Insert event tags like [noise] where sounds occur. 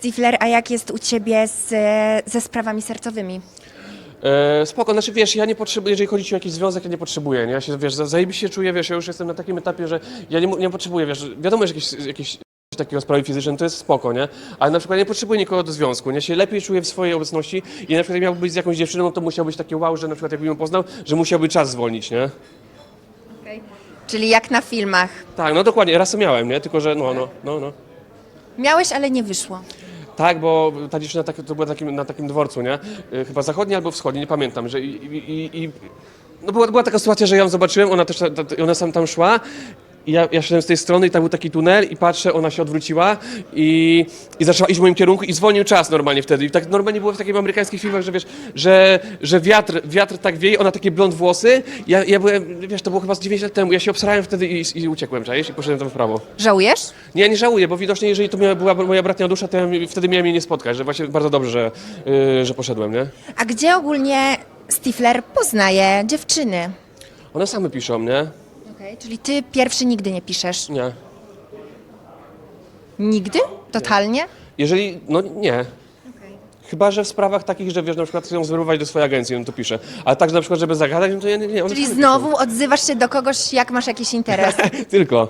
Stifler, a jak jest u ciebie z, ze sprawami sercowymi? E, spoko, znaczy wiesz, ja nie potrzebuję, jeżeli chodzi o jakiś związek, ja nie potrzebuję, nie? Ja się, wiesz, za- zajebiście czuję, wiesz, ja już jestem na takim etapie, że ja nie, nie potrzebuję, wiesz, wiadomo, że jakieś, jakieś takiego sprawy fizyczne to jest spoko, nie? Ale na przykład nie potrzebuję nikogo do związku, nie? Ja się lepiej czuję w swojej obecności i na przykład jak miałby być z jakąś dziewczyną, to musiał być takie wow, że na przykład jakbym ją poznał, że musiałby czas zwolnić, nie? Czyli jak na filmach. Tak, no dokładnie, raz to miałem, nie? Tylko, że no, no, no, no. Miałeś, ale nie wyszło. Tak, bo ta dziewczyna tak, to była takim, na takim dworcu, nie? Y, Chyba zachodni albo wschodni, nie pamiętam, że i, i, i, i no była, była taka sytuacja, że ja ją zobaczyłem, ona też ta, ta, ona sam tam szła i ja, ja szedłem z tej strony i tam był taki tunel i patrzę, ona się odwróciła i, i zaczęła iść w moim kierunku i zwolnił czas normalnie wtedy. I tak normalnie było w takich amerykańskich filmach, że wiesz, że, że wiatr, wiatr tak wieje, ona takie blond włosy, ja, ja byłem, wiesz, to było chyba z 9 lat temu, ja się obsrałem wtedy i, i uciekłem, czaisz? I poszedłem tam w prawo. Żałujesz? Nie, ja nie żałuję, bo widocznie jeżeli to miała, była moja bratnia dusza, to ja wtedy miałem jej nie spotkać, że właśnie bardzo dobrze, że, yy, że poszedłem, nie? A gdzie ogólnie Stifler poznaje dziewczyny? One same piszą, nie? Okay. Czyli ty pierwszy nigdy nie piszesz? Nie. Nigdy? Totalnie? Jeżeli, no nie. Chyba, że w sprawach takich, że wiesz, na przykład chcą zwrócić do swojej agencji, no to piszę. Ale tak, że na przykład, żeby zagadać, no to ja nie, nie one Czyli same znowu odzywasz się do kogoś, jak masz jakiś interes. piszą. [laughs] Tylko.